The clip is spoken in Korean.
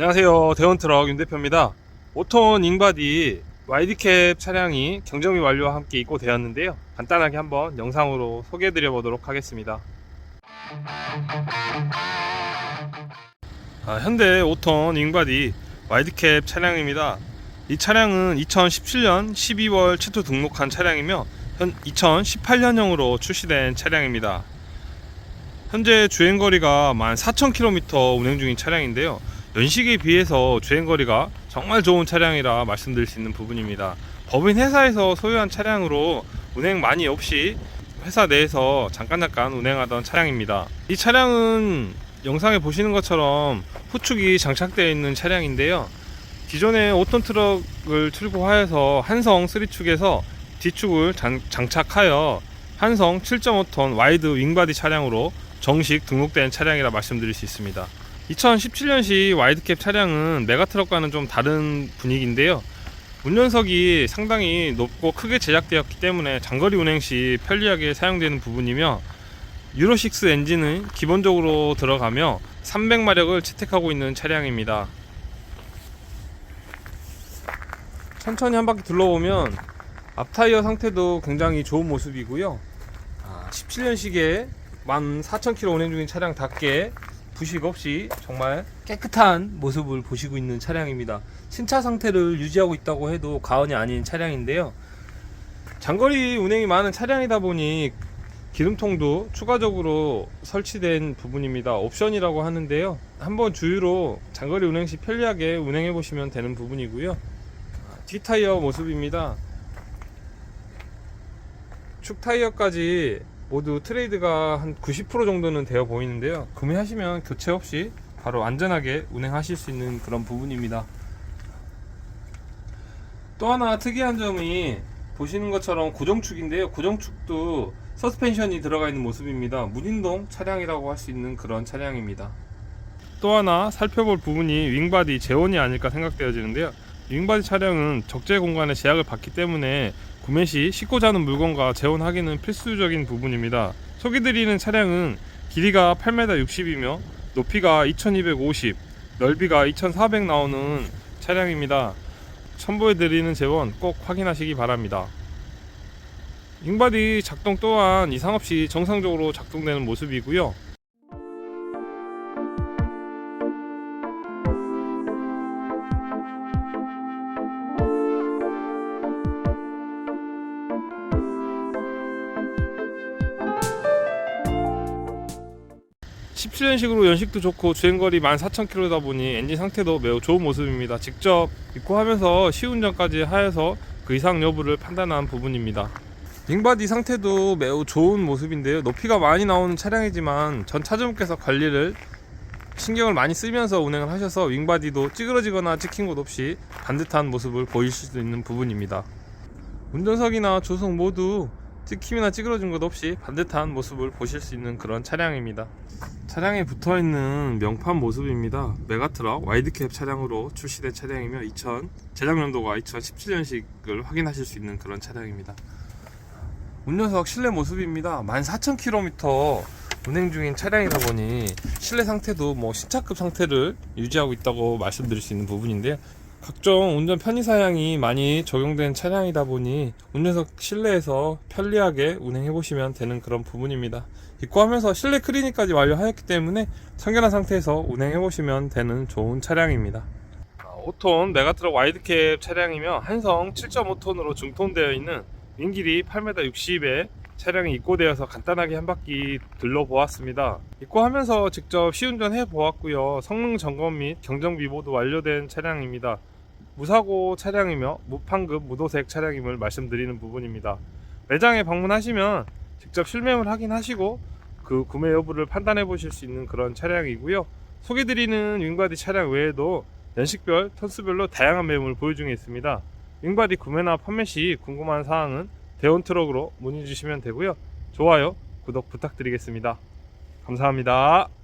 안녕하세요. 대원트럭 윤대표입니다. 5톤 잉바디 와이드캡 차량이 경정비 완료와 함께 입고 되었는데요. 간단하게 한번 영상으로 소개해 드려 보도록 하겠습니다. 아, 현대 5톤 잉바디 와이드캡 차량입니다. 이 차량은 2017년 12월 최초 등록한 차량이며 현 2018년형으로 출시된 차량입니다. 현재 주행거리가 14,000km 운행 중인 차량인데요. 연식에 비해서 주행거리가 정말 좋은 차량이라 말씀드릴 수 있는 부분입니다. 법인 회사에서 소유한 차량으로 운행 많이 없이 회사 내에서 잠깐 잠깐 운행하던 차량입니다. 이 차량은 영상에 보시는 것처럼 후축이 장착되어 있는 차량인데요. 기존에 5톤 트럭을 출고하여서 한성 3축에서 D축을 장, 장착하여 한성 7.5톤 와이드 윙바디 차량으로 정식 등록된 차량이라 말씀드릴 수 있습니다. 2017년식 와이드캡 차량은 메가트럭과는 좀 다른 분위기인데요. 운전석이 상당히 높고 크게 제작되었기 때문에 장거리 운행 시 편리하게 사용되는 부분이며 유로6 엔진은 기본적으로 들어가며 300마력을 채택하고 있는 차량입니다. 천천히 한 바퀴 둘러보면 앞타이어 상태도 굉장히 좋은 모습이고요. 17년식의 14,000km 운행 중인 차량답게 부식 없이 정말 깨끗한 모습을 보시고 있는 차량입니다. 신차 상태를 유지하고 있다고 해도 과언이 아닌 차량인데요. 장거리 운행이 많은 차량이다 보니 기름통도 추가적으로 설치된 부분입니다. 옵션이라고 하는데요. 한번 주유로 장거리 운행 시 편리하게 운행해 보시면 되는 부분이고요. 뒷타이어 모습입니다. 축 타이어까지 모두 트레이드가 한 90% 정도는 되어 보이는데요. 구매하시면 교체 없이 바로 안전하게 운행하실 수 있는 그런 부분입니다. 또 하나 특이한 점이 보시는 것처럼 고정축인데요. 고정축도 서스펜션이 들어가 있는 모습입니다. 무진동 차량이라고 할 수 있는 그런 차량입니다. 또 하나 살펴볼 부분이 윙바디 재원이 아닐까 생각되어지는데요. 윙바디 차량은 적재 공간에 제약을 받기 때문에 구매 시 싣고 자는 물건과 재원하기는 필수적인 부분입니다. 소개드리는 차량은 길이가 8m 60이며 높이가 2250, 넓이가 2400 나오는 차량입니다. 첨부해드리는 재원 꼭 확인하시기 바랍니다. 윙바디 작동 또한 이상 없이 정상적으로 작동되는 모습이고요. 17년식으로 연식도 좋고 주행거리 14,000km다 보니 엔진 상태도 매우 좋은 모습입니다. 직접 입고하면서 시운전까지 하여서 그 이상 여부를 판단한 부분입니다. 윙바디 상태도 매우 좋은 모습인데요. 높이가 많이 나오는 차량이지만 전 차주분께서 관리를 신경을 많이 쓰면서 운행을 하셔서 윙바디도 찌그러지거나 찍힌 곳 없이 반듯한 모습을 보이실 수 있는 부분입니다. 운전석이나 조석 모두 찍힘이나 찌그러진 것 없이 반듯한 모습을 보실 수 있는 그런 차량입니다. 차량에 붙어 있는 명판 모습입니다. 메가트럭 와이드캡 차량으로 출시된 차량이며 2000 제작 연도가 2017년식을 확인하실 수 있는 그런 차량입니다. 운전석 실내 모습입니다. 14,000km 운행 중인 차량이다 보니 실내 상태도 뭐 신차급 상태를 유지하고 있다고 말씀드릴 수 있는 부분인데요. 각종 운전 편의 사양이 많이 적용된 차량이다 보니 운전석 실내에서 편리하게 운행해 보시면 되는 그런 부분입니다. 입고하면서 실내 클리닉까지 완료하였기 때문에 청결한 상태에서 운행해 보시면 되는 좋은 차량입니다. 5톤 메가트럭 와이드캡 차량이며 한성 7.5톤으로 중톤되어 있는 윙길이 8m 60에 차량이 입고되어서 간단하게 한 바퀴 둘러보았습니다. 입고하면서 직접 시운전 해보았고요. 성능 점검 및 경정비 모두 완료된 차량입니다. 무사고 차량이며 무판급 무도색 차량임을 말씀드리는 부분입니다. 매장에 방문하시면 직접 실매물 확인하시고 그 구매 여부를 판단해 보실 수 있는 그런 차량이고요. 소개드리는 윙바디 차량 외에도 연식별, 턴수별로 다양한 매물 보유 중에 있습니다. 윙바디 구매나 판매 시 궁금한 사항은 대원 트럭으로 문의 주시면 되고요. 좋아요, 구독 부탁드리겠습니다. 감사합니다.